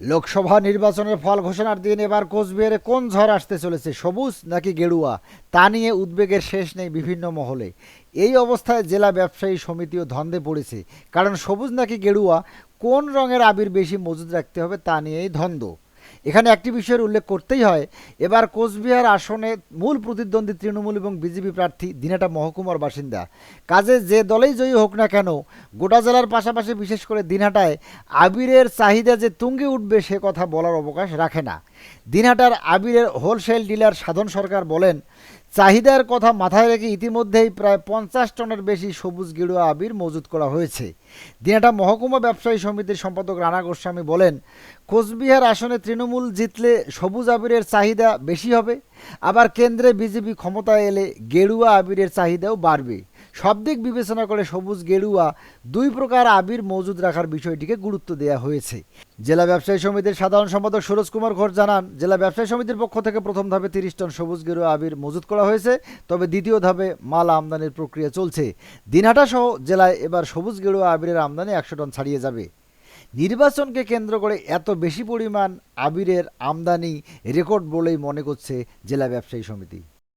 লোকসভা নির্বাচনের ফল ঘোষণার দিন এবার কোচবিহারে কোন ঝড় আসতে চলেছে? সবুজ নাকি গেরুয়া? তা নিয়ে উদ্বেগের শেষ নেই বিভিন্ন মহলে। এই অবস্থায় জেলা ব্যবসায়ী সমিতিও ধন্দে পড়েছে। কারণ সবুজ নাকি গেরুয়া? কোন রঙের আবির বেশি মজুদ রাখতে হবে তা নিয়েই ধন্দ। এখানে একটি বিষয়ের উল্লেখ করতেই হয়, এবার কোচবিহার আসনে মূল প্রতিদ্বন্দ্বী তৃণমূল এবং বিজেপি প্রার্থী দিনাটা মহকুমার বাসিন্দা। কাজে যে দলেই জয়ী হোক না কেন, গোটা জেলার পাশাপাশি বিশেষ করে দিনহাটায় আবিরের চাহিদা যে তুঙ্গে উঠবে সে কথা বলার অবকাশ রাখে না। দিনহাটার আবিরের হোলসেল ডিলার সাধন সরকার বলেন চাহিদার কথা মাথায় রেখে ইতিমধ্যেই প্রায় পঞ্চাশ টনের বেশি সবুজ গেরুয়া আবির মজুত করা হয়েছে। দিনাটা মহকুমা ব্যবসায়ী সমিতির সম্পাদক রানা গোস্বামী বলেন, কোচবিহার আসনে তৃণমূল জিতলে সবুজ আবিরের চাহিদা বেশি হবে, আবার কেন্দ্রে বিজেপি ক্ষমতায় এলে গেরুয়া আবিরের চাহিদাও বাড়বে। সব দিক বিবেচনা করে সবুজ গেরুয়া দুই প্রকার আবির মজুদ রাখার বিষয়টিকে গুরুত্ব দেওয়া হয়েছে। জেলা ব্যবসায়ী সমিতির সাধারণ সম্পাদক সুরজ কুমার ঘোষ জানান, জেলা ব্যবসায়ী সমিতির পক্ষ থেকে প্রথম ধাপে তিরিশ টন সবুজ গেরুয়া আবির মজুত করা হয়েছে, তবে দ্বিতীয় ধাপে মাল আমদানির প্রক্রিয়া চলছে। দিনহাটা সহ জেলায় এবার সবুজ গেরুয়া আবিরের আমদানি একশো টন ছাড়িয়ে যাবে। নির্বাচনকে কেন্দ্র করে এত বেশি পরিমাণ আবিরের আমদানি রেকর্ড বলেই মনে করছে জেলা ব্যবসায়ী সমিতি।